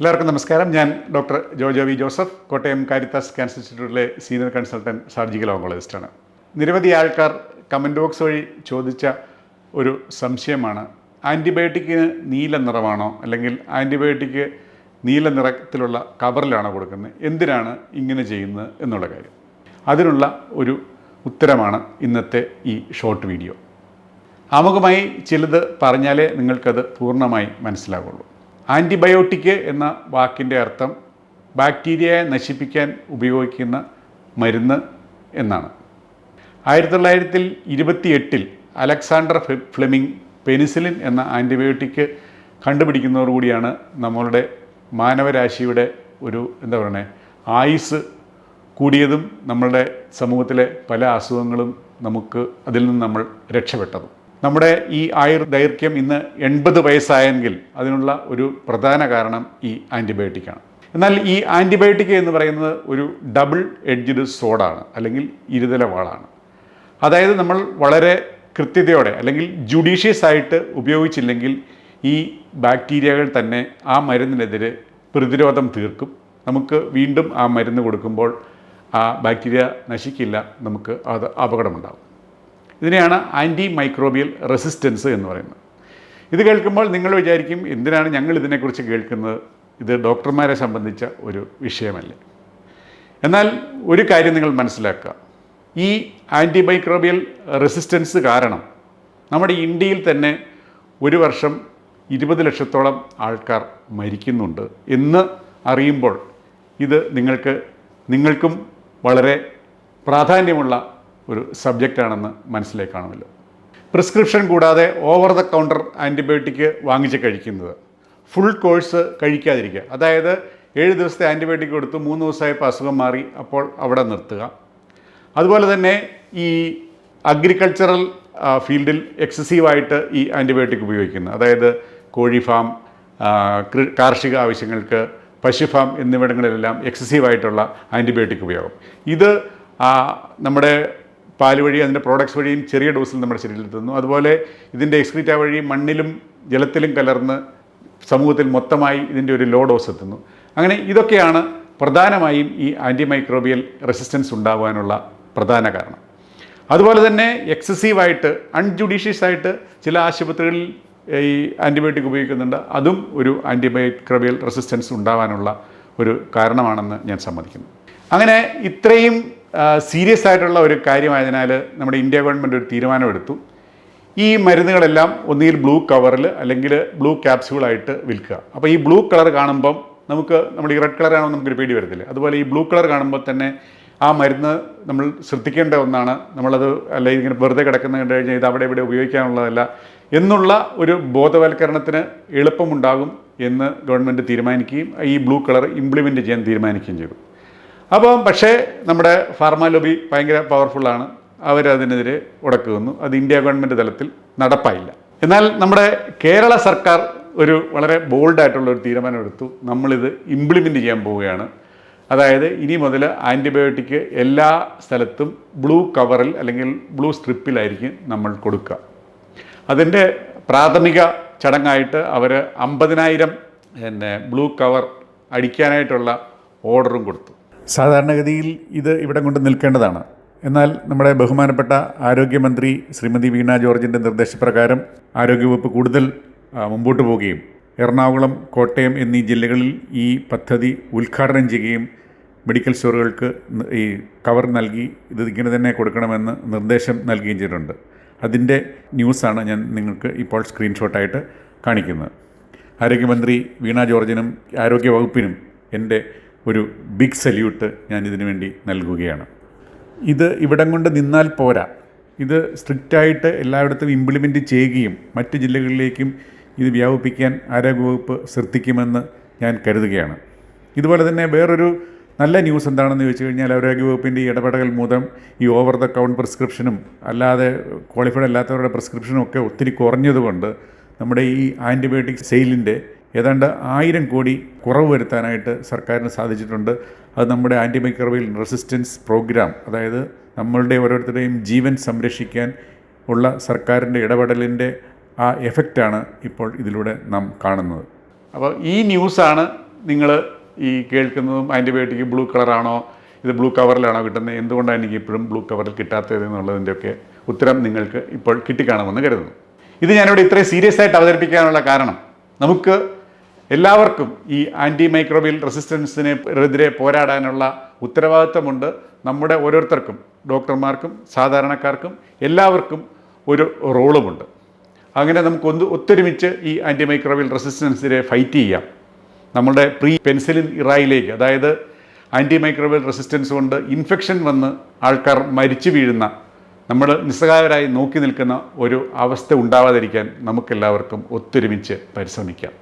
എല്ലാവർക്കും നമസ്കാരം. ഞാൻ doctor Jojo V Joseph Kottayam Caritas cancer ഇൻസ്റ്റിറ്റ്യൂട്ടിലെ സീനിയർ കൺസൾട്ടന്റ് സർജിക്കൽ ഓങ്കോളജിസ്റ്റാണ് നിരവധി ആൾക്കാർ കമന്റ് ബോക്സ് വഴി ചോദിച്ച ഒരു സംശയമാണ്. ആന്റിബയോട്ടിക്കിന് നീല നിറമാണോ അല്ലെങ്കിൽ ആന്റിബയോട്ടിക്ക് നീല നിറത്തിലുള്ള കവറിലാണോ കൊടുക്കുന്നത്? എന്തിനാണ് ഇങ്ങനെ ചെയ്യുന്നത് എന്നുള്ള കാര്യം. അതിനുള്ള ഒരു ഉത്തരമാണ് ഇന്നത്തെ ഈ ഷോർട്ട് വീഡിയോ. ആമുഖമായി ചിലത് പറഞ്ഞാലേ നിങ്ങൾക്കത് പൂർണമായി മനസ്സിലാകുള്ളൂ ആന്റിബയോട്ടിക് എന്ന വാക്കിന്റെ അർത്ഥം ബാക്ടീരിയയെ നശിപ്പിക്കാൻ ഉപയോഗിക്കുന്ന മരുന്ന് എന്നാണ്. ആയിരത്തി തൊള്ളായിരത്തി ഇരുപത്തി എട്ടിൽ അലക്സാണ്ടർ ഫ്ലെ- ഫ്ലെമിംഗ് പെനിസിലിൻ എന്ന ആന്റിബയോട്ടിക് കണ്ടുപിടിക്കുന്നതോടുകൂടിയാണ് നമ്മളുടെ മാനവരാശിയുടെ ഒരു എന്താ പറയണേ ആയുസ് കൂടിയതും നമ്മളുടെ സമൂഹത്തിലെ പല അസുഖങ്ങളും നമുക്ക് അതിൽ നിന്ന് നമ്മൾ രക്ഷപ്പെട്ടതും. നമ്മുടെ ഈ ആയുർ ദൈർഘ്യം ഇന്ന് എൺപത് വയസ്സായെങ്കിൽ അതിനുള്ള ഒരു പ്രധാന കാരണം ഈ ആന്റിബയോട്ടിക്കാണ് എന്നാൽ ഈ ആന്റിബയോട്ടിക് എന്ന് പറയുന്നത് ഒരു ഡബിൾ എഡ്ജ്ഡ് സോഡാണ് അല്ലെങ്കിൽ ഇരുതല വാളാണ്. അതായത് നമ്മൾ വളരെ കൃത്യതയോടെ അല്ലെങ്കിൽ ജുഡീഷ്യസ് ആയിട്ട് ഉപയോഗിച്ചില്ലെങ്കിൽ ഈ ബാക്ടീരിയകൾ തന്നെ ആ മരുന്നിനെതിരെ പ്രതിരോധം തീർക്കും. നമുക്ക് വീണ്ടും ആ മരുന്ന് കൊടുക്കുമ്പോൾ ആ ബാക്ടീരിയ നശിക്കില്ല നമുക്ക് അത് അപകടമുണ്ടാകും. ഇതിനെയാണ് ആന്റി മൈക്രോബിയൽ റെസിസ്റ്റൻസ് എന്ന് പറയുന്നത്. ഇത് കേൾക്കുമ്പോൾ നിങ്ങൾ വിചാരിക്കും എന്തിനാണ് ഞങ്ങൾ ഇതിനെക്കുറിച്ച് കേൾക്കുന്നത്? ഇത് ഡോക്ടർമാരെ സംബന്ധിച്ച ഒരു വിഷയമല്ലേ. എന്നാൽ ഒരു കാര്യം നിങ്ങൾ മനസ്സിലാക്കുക. ഈ ആന്റിമൈക്രോബിയൽ റെസിസ്റ്റൻസ് കാരണം നമ്മുടെ ഇന്ത്യയിൽ തന്നെ ഒരു വർഷം ഇരുപത് ലക്ഷത്തോളം ആൾക്കാർ മരിക്കുന്നുണ്ട് എന്ന് അറിയുമ്പോൾ ഇത് നിങ്ങൾക്ക് നിങ്ങൾക്കും വളരെ പ്രാധാന്യമുള്ള ഒരു സബ്ജക്റ്റാണെന്ന് മനസ്സിലായി കാണുമല്ലോ പ്രിസ്ക്രിപ്ഷൻ കൂടാതെ ഓവർ ദ കൗണ്ടർ ആന്റിബയോട്ടിക് വാങ്ങിച്ച് കഴിക്കുന്നത്. ഫുൾ കോഴ്സ് കഴിക്കാതിരിക്കുക. അതായത് ഏഴ് ദിവസത്തെ ആന്റിബയോട്ടിക് കൊടുത്ത് മൂന്ന് ദിവസമായപ്പോൾ അസുഖം മാറി അപ്പോൾ അവിടെ നിർത്തുക. അതുപോലെ തന്നെ ഈ അഗ്രികൾച്ചറൽ ഫീൽഡിൽ എക്സസീവായിട്ട് ഈ ആന്റിബയോട്ടിക് ഉപയോഗിക്കുന്നു. അതായത് കോഴി ഫാം കാർഷിക ആവശ്യങ്ങൾക്ക് പശു ഫാം എന്നിവിടങ്ങളിലെല്ലാം എക്സസീവായിട്ടുള്ള ആന്റിബയോട്ടിക് ഉപയോഗം. ഇത് നമ്മുടെ പാൽ വഴി അതിന്റെ പ്രോഡക്ട്സ് വഴിയും ചെറിയ ഡോസിൽ നമ്മുടെ ശരീരത്തിലെത്തുന്നു അതുപോലെ ഇതിന്റെ എക്സ്ക്രീറ്റ വഴി മണ്ണിലും ജലത്തിലും കലർന്ന് സമൂഹത്തിൽ മൊത്തമായി ഇതിന്റെ ഒരു ലോ ഡോസ് എത്തുന്നു അങ്ങനെ ഇതൊക്കെയാണ് പ്രധാനമായും ഈ ആന്റിമൈക്രോബിയൽ റെസിസ്റ്റൻസ് ഉണ്ടാകാനുള്ള പ്രധാന കാരണം. അതുപോലെ തന്നെ എക്സസീവായിട്ട് അൺജുഡീഷ്യസ് ആയിട്ട് ചില ആശുപത്രികളിൽ ഈ ആന്റിബയോട്ടിക് ഉപയോഗിക്കുന്നുണ്ട്. അതും ഒരു ആന്റിമൈക്രോബിയൽ റെസിസ്റ്റൻസ് ഉണ്ടാവാനുള്ള ഒരു കാരണമാണെന്ന് ഞാൻ സമ്മതിക്കുന്നു. അങ്ങനെ ഇത്രയും സീരിയസ് ആയിട്ടുള്ള ഒരു കാര്യമായതിനാൽ നമ്മുടെ ഇന്ത്യ ഗവൺമെന്റ് ഒരു തീരുമാനമെടുത്തു. ഈ മരുന്നുകളെല്ലാം ഒന്നുകിൽ ബ്ലൂ കവറിൽ അല്ലെങ്കിൽ ബ്ലൂ ക്യാപ്സ്യൂളായിട്ട് വിൽക്കുക. അപ്പോൾ ഈ ബ്ലൂ കളർ കാണുമ്പം നമുക്ക് നമ്മുടെ ഈ റെഡ് കളർ നമുക്കൊരു പേടി വരത്തില്ല. അതുപോലെ ഈ ബ്ലൂ കളർ കാണുമ്പോൾ തന്നെ ആ മരുന്ന് നമ്മൾ ശ്രദ്ധിക്കേണ്ട ഒന്നാണ്. നമ്മളത് അല്ല ഇങ്ങനെ വെറുതെ കിടക്കുന്ന കണ്ടു കഴിഞ്ഞാൽ ഇത് അവിടെ ഇവിടെ ഉപയോഗിക്കാനുള്ളതല്ല എന്നുള്ള ഒരു ബോധവൽക്കരണത്തിന് എളുപ്പമുണ്ടാകും എന്ന് ഗവൺമെന്റ് തീരുമാനിക്കുകയും ഈ ബ്ലൂ കളർ ഇംപ്ലിമെന്റ് ചെയ്യാൻ തീരുമാനിക്കുകയും ചെയ്തു. അപ്പം പക്ഷേ നമ്മുടെ ഫാർമ ലോബി ഭയങ്കര പവർഫുള്ളാണ്. അവരതിനെതിരെ ഉടക്കുന്നു അത് ഇന്ത്യ ഗവൺമെന്റ് തലത്തിൽ നടപ്പായില്ല. എന്നാൽ നമ്മുടെ കേരള സർക്കാർ ഒരു വളരെ ബോൾഡായിട്ടുള്ള ഒരു തീരുമാനമെടുത്തു. നമ്മളിത് ഇംപ്ലിമെന്റ് ചെയ്യാൻ പോവുകയാണ്. അതായത് ഇനി മുതൽ ആന്റിബയോട്ടിക് എല്ലാ സ്ഥലത്തും ബ്ലൂ കവറിൽ അല്ലെങ്കിൽ ബ്ലൂ സ്ട്രിപ്പിലായിരിക്കും നമ്മൾ കൊടുക്കുക. അതിന്റെ പ്രാഥമിക ചടങ്ങായിട്ട് അവർ അമ്പതിനായിരം പിന്നെ ബ്ലൂ കവർ അടിക്കാനായിട്ടുള്ള ഓർഡറും കൊടുത്തു. സാധാരണഗതിയിൽ ഇത് ഇവിടെ കൊണ്ട് നിൽക്കേണ്ടതാണ്. എന്നാൽ നമ്മുടെ ബഹുമാനപ്പെട്ട ആരോഗ്യമന്ത്രി ശ്രീമതി വീണ ജോർജിന്റെ നിർദ്ദേശപ്രകാരം ആരോഗ്യവകുപ്പ് കൂടുതൽ മുമ്പോട്ട് പോവുകയും എറണാകുളം കോട്ടയം എന്നീ ജില്ലകളിൽ ഈ പദ്ധതി ഉദ്ഘാടനം ചെയ്യുകയും മെഡിക്കൽ സ്റ്റോറുകൾക്ക് ഈ കവർ നൽകി ഇത് ഇങ്ങനെ തന്നെ കൊടുക്കണമെന്ന് നിർദ്ദേശം നൽകുകയും ചെയ്തിട്ടുണ്ട്. അതിന്റെ ന്യൂസാണ് ഞാൻ നിങ്ങൾക്ക് ഇപ്പോൾ സ്ക്രീൻഷോട്ടായിട്ട് കാണിക്കുന്നത്. ആരോഗ്യമന്ത്രി വീണ ജോർജിനും ആരോഗ്യവകുപ്പിനും എന്റെ ഒരു ബിഗ് സല്യൂട്ട് ഞാൻ ഇതിനു വേണ്ടി നൽകുകയാണ്. ഇത് ഇവിടം കൊണ്ട് നിന്നാൽ പോരാ. ഇത് സ്ട്രിക്റ്റായിട്ട് എല്ലായിടത്തും ഇംപ്ലിമെന്റ് ചെയ്യുകയും മറ്റ് ജില്ലകളിലേക്കും ഇത് വ്യാപിപ്പിക്കാൻ ആരോഗ്യവകുപ്പ് ശ്രദ്ധിക്കുമെന്ന് ഞാൻ കരുതുകയാണ്. ഇതുപോലെ തന്നെ വേറൊരു നല്ല ന്യൂസ് എന്താണെന്ന് ചോദിച്ചു കഴിഞ്ഞാൽ ആരോഗ്യവകുപ്പിന്റെ ഇടപെടൽ മൂലം ഈ ഓവർ ദ കൗണ്ട് പ്രിസ്ക്രിപ്ഷനും അല്ലാതെ ക്വാളിഫൈഡ് അല്ലാത്തവരുടെ പ്രിസ്ക്രിപ്ഷനും ഒക്കെ ഒത്തിരി കുറഞ്ഞതുകൊണ്ട് നമ്മുടെ ഈ ആന്റിബയോട്ടിക് സെയിലിന്റെ ഏതാണ്ട് ആയിരം കോടി കുറവ് വരുത്താനായിട്ട് സർക്കാരിന് സാധിച്ചിട്ടുണ്ട്. അത് നമ്മുടെ ആന്റിമൈക്രോബിയൽ റെസിസ്റ്റൻസ് പ്രോഗ്രാം അതായത് നമ്മളുടെ ഓരോരുത്തരുടെയും ജീവൻ സംരക്ഷിക്കാൻ ഉള്ള സർക്കാരിന്റെ ഇടപെടലിന്റെ ആ എഫക്റ്റാണ് ഇപ്പോൾ ഇതിലൂടെ നാം കാണുന്നത്. അപ്പോൾ ഈ ന്യൂസാണ് നിങ്ങൾ ഈ കേൾക്കുന്നതും ആന്റിബയോട്ടിക് ബ്ലൂ കളറാണോ ഇത് ബ്ലൂ കവറിലാണോ കിട്ടുന്നത് എന്തുകൊണ്ടാണ് എനിക്ക് ഇപ്പോഴും ബ്ലൂ കവറിൽ കിട്ടാത്തത് എന്നുള്ളതിന്റെയൊക്കെ ഉത്തരം നിങ്ങൾക്ക് ഇപ്പോൾ കിട്ടിക്കാണുമെന്ന് കരുതുന്നു. ഇത് ഞാനിവിടെ ഇത്രയും സീരിയസ് ആയിട്ട് അവതരിപ്പിക്കാനുള്ള കാരണം നമുക്ക് എല്ലാവർക്കും ഈ ആന്റി മൈക്രോബിയൽ റെസിസ്റ്റൻസിനെ എതിരെ പോരാടാനുള്ള ഉത്തരവാദിത്തമുണ്ട് നമ്മുടെ ഓരോരുത്തർക്കും ഡോക്ടർമാർക്കും സാധാരണക്കാർക്കും എല്ലാവർക്കും ഒരു റോളുമുണ്ട്. അങ്ങനെ നമുക്ക് ഒന്ന് ഒത്തൊരുമിച്ച് ഈ ആന്റി മൈക്രോബിയൽ റെസിസ്റ്റൻസിനെ ഫൈറ്റ് ചെയ്യാം. നമ്മുടെ പ്രീ പെൻസിലിൻ ഇറായിലേക്ക് അതായത് ആന്റി മൈക്രോബിയൽ റെസിസ്റ്റൻസ് കൊണ്ട് ഇൻഫെക്ഷൻ വന്ന് ആൾക്കാർ മരിച്ചു വീഴുന്ന നമ്മൾ നിസ്സഹായരായി നോക്കി നിൽക്കുന്ന ഒരു അവസ്ഥ ഉണ്ടാവാതിരിക്കാൻ നമുക്കെല്ലാവർക്കും ഒത്തൊരുമിച്ച് പരിശ്രമിക്കാം.